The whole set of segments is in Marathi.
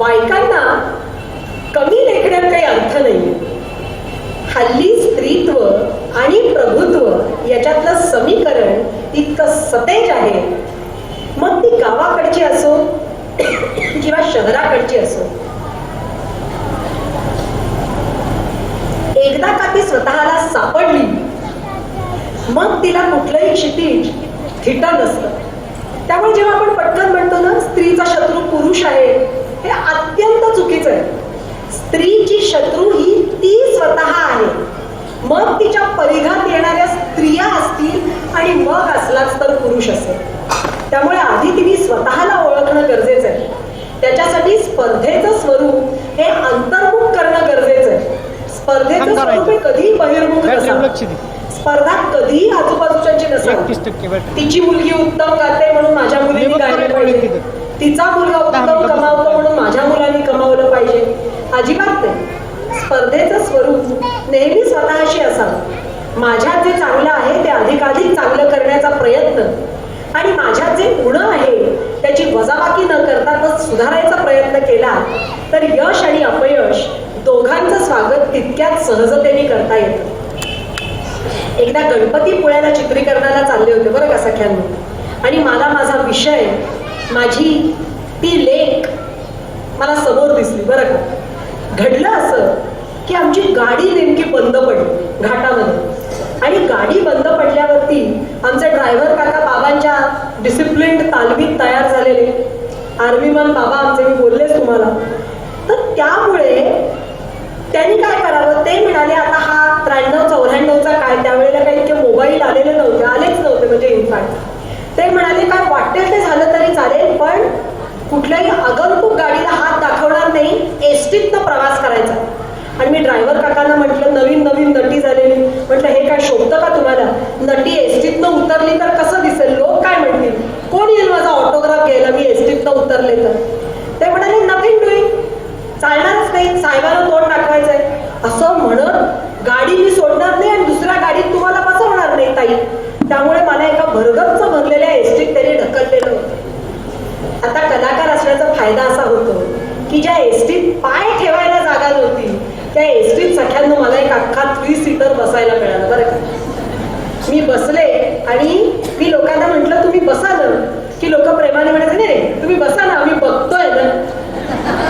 बायकांना कमी लेखण्यात काही अर्थ नाही हल्ली स्त्रीत्व आणि प्रभुत्व याच्यातलं समीकरण इतकं सतेज आहे. मग ती गावाकडची असो किंवा शहराकडची असो. एकदा का ती स्वतःला सापडली मग तिला कुठलंही क्षितिज थिटा नसलं त्यामुळे जेव्हा आपण पटकन म्हणतो ना स्त्रीचा शत्रू पुरुष आहे हे अत्यंत चुकीचं आहे. स्त्रीची शत्रू ही ती स्वतः आहे. मग तिच्या परिघात येणाऱ्या स्त्रिया असतील आणि मग असलाच तर पुरुष असेल. त्यामुळे आधी तिने स्वतःला ओळखणं गरजेचं आहे. त्याच्यासाठी स्पर्धेचं स्वरूप हे अंतर्मुख करणं गरजेचं आहे. स्पर्धेचं स्वरूप हे कधीही बहिर्मुख नसावं. स्पर्धा कधीही आजूबाजूच्यांची नसावी. तिची मुलगी उत्तम गाते म्हणून माझ्या मुलीने गायला पाहिजे. तिचा मुलगा उत्तम कमावतो म्हणून माझ्या मुलाने कमावलं पाहिजे. अजिबात नाही. स्पर्धेचं स्वरूप नेहमी स्वतःशी असावं. माझ्यात जे चांगलं आहे ते अधिकाधिक चांगलं करण्याचा प्रयत्न. आणि माझ्यात जे गुण आहे त्याची वजाबाकी न करता तो सुधारायचा प्रयत्न केला तर यश आणि अपयश दोघांचं स्वागत तितक्याच सहजतेने करता येतं. एकदा गणपती पुण्याला चित्रीकरणाला चालले होते बरं का सख्यांनी? आणि मला माझा विषय माझी ती लेख मला समोर दिसली बरं का? घडलं असं की आमची गाडी नेमकी बंद पडली घाटामध्ये. आणि गाडी बंद पडल्यावरती आमचे ड्रायव्हर काका बाबांच्या डिसिप्लिन तालमीत तयार झालेले. आर्मीमन बाबा आमचे मी बोललेच तुम्हाला. तर त्यामुळे त्यांनी काय करावं? ते म्हणाले आता हा त्र्याण्णव चौऱ्याण्णवचा काय त्यावेळेला काही इतके मोबाईल आलेले नव्हते आलेच नव्हते म्हणजे इनफॅक्ट ते म्हणाले काय वाटेल ते झालं तरी चालेल पण कुठल्याही आगंतुक गाडीला हात दाखवणार नाही एसटीतनं प्रवास करायचा. आणि मी ड्रायव्हर काकांना म्हटलं नवीन नवीन नटी झालेली. म्हटलं हे काय शोभतं का तुम्हाला? नटी एसटीतनं उतरली तर कसं दिसेल? लोक काय म्हणतील? कोण येईल माझा ऑटोग्राफ घ्यायला? मी एसटीतनं उतरले तर. ते म्हणाले नवीन डुईंग चालणारच नाही साहेबांना तोंड दाखवायचंय. असं म्हणत गाडी मी सोडणार नाही आणि दुसऱ्या गाडीत तुम्हाला बसवणार नाही ताई. त्यामुळे मला एका भरगतचं भरलेल्या एसटीत त्यांनी ढकललेलं होतं आता कलाकार असण्याचा फायदा असा होतो की ज्या एसटीत पाय ठेवायला जागा नव्हती त्या एसटीत सख्यांना मला एक अख्खा थ्री सीटर बसायला मिळालं बरं का? मी बसले आणि मी लोकांना म्हटलं तुम्ही बसा ना. की लोक प्रेमाने म्हणायचे नाही रे तुम्ही बसा ना आम्ही बघतोय ना.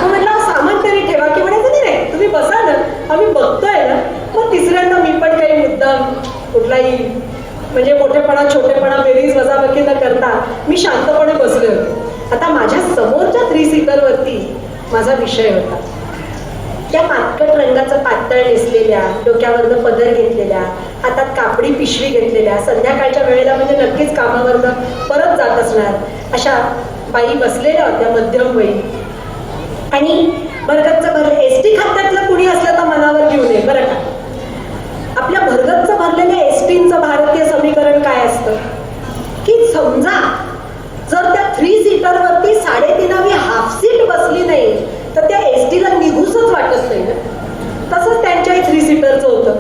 म्हटलं सामान तरी ठेवा. की म्हणायचं नाही रे तुम्ही बसा ना आम्ही बघतोय ना. मग तिसऱ्यांदा मी पण काही मुद्दा कुठलाही म्हणजे मोठेपणा छोटेपणा बेरीज वजाबाकी न करता मी शांतपणे बसले होते. आता माझ्या समोरच्या थ्री सीटरवरती माझा विषय होता. त्या मातकट रंगाचं पातळ नेसलेल्या डोक्यावरनं पदर घेतलेल्या हातात कापडी पिशवी घेतलेल्या संध्याकाळच्या वेळेला म्हणजे नक्कीच कामावरनं परत जात असणार अशा बाई बसलेल्या होत्या मध्यम वयी आणि भरगतच भर एस टी खात्यातलं कुणी असलं तर मनावर घेऊ नये बरं का? आपल्या भरगतचं भरलेल्या एस टीचं भारतीय समीकरण काय असतं? की समजा त्या थ्री सीटरवरती साडेतीनावी हाफ सीट बसली नाही तर त्या एस टीला निघूसच वाटत नाही ना. तसंच त्यांच्याही थ्री सीटरचं होतं.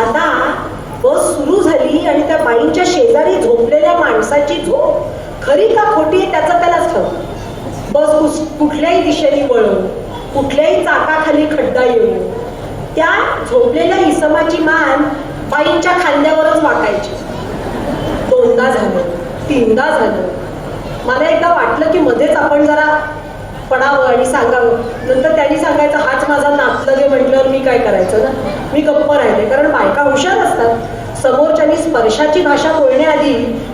आता बस सुरू झाली आणि त्या बाईंच्या शेजारी झोपलेल्या माणसाची झोप खरी का खोटी आहे त्याचं त्यालाच ठाऊक बस कुस- कुठल्याही दिशेने वळवून कुठल्याही चाकाखाली खड्डा येऊन त्या झोपलेल्या इसमाची मान बाईंच्या खांद्यावरच वाकायची दोनदा झालं तीनदा झालं मला एकदा वाटलं की मध्येच आपण जरा पडावं आणि सांगावं. नंतर त्यांनी सांगायचं हाच माझा नातलगे म्हटल्यावर मी काय करायचं ना? मी गप्प राहिले. कारण बायका हुशार असतात. समोरच्यानी स्पर्शाची भाषा बोलण्याआधी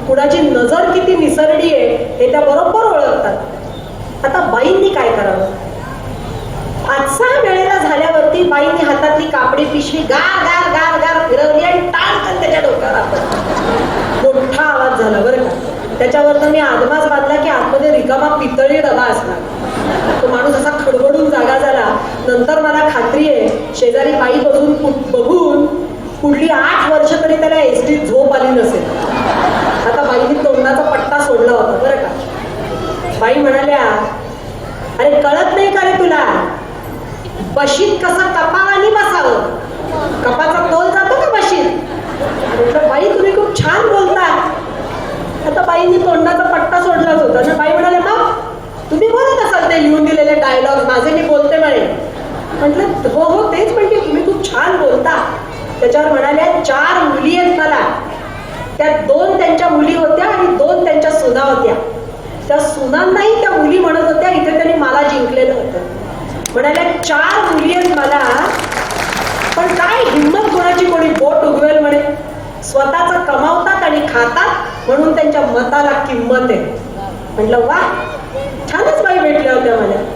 कुणाची नजर किती निसरडी आहे हे त्या बरोबर ओळखतात. आता बाईंनी काय करावं? आजचा वेळेला झाल्यावरती बाईंनी हातातली कापडी पिशवी गा गा गार गार फिरवली आणि टाळकन त्याच्या डोक्यावर आपण मोठा आवाज झाला बरं का त्याच्यावर मी आदमास बांधला की आतमध्ये रिकामा पितळी डबा असणार. तो माणूस असा खडबडून जागा झाला. नंतर मला खात्री आहे शेजारी बाई बघून बघून पुढली आठ वर्ष तरी त्याला एसटीत झोप आली नसेल. आता बाईंनी तोंडाचा पट्टा सोडला होता बरं का? बाई म्हणाल्या अरे कळत नाही का रे तुला? बशीत कसं आणि बसावं कपाचा तोल जातो का बशीत म्हटलं बाई तुम्ही खूप छान बोलता आता बाईंनी तोंडाचा पट्टा सोडलाच होता ना बाई म्हणाले मग तुम्ही बोलत असाल ते लिहून दिलेल्या डायलॉग माझे मी बोलते म्हणे. म्हटलं हो हो तेच म्हणते तुम्ही खूप छान बोलता. त्याच्यावर म्हणाल्या चार मुली आहेत मला. त्या दोन त्यांच्या मुली होत्या आणि दोन त्यांच्या सुना होत्या. त्या सुनांनाही त्या मुली म्हणत होत्या इथे त्यांनी मला जिंकलेलं होतं. म्हणाल्या चार मुली आहेत मला पण काय हिंमत कोणाची कोणी बोट उगवेल म्हणे? स्वतःच कमावतात आणि खातात म्हणून त्यांच्या मताला किंमत आहे. म्हटलं वा छानच बाई भेटल्या होत्या मला.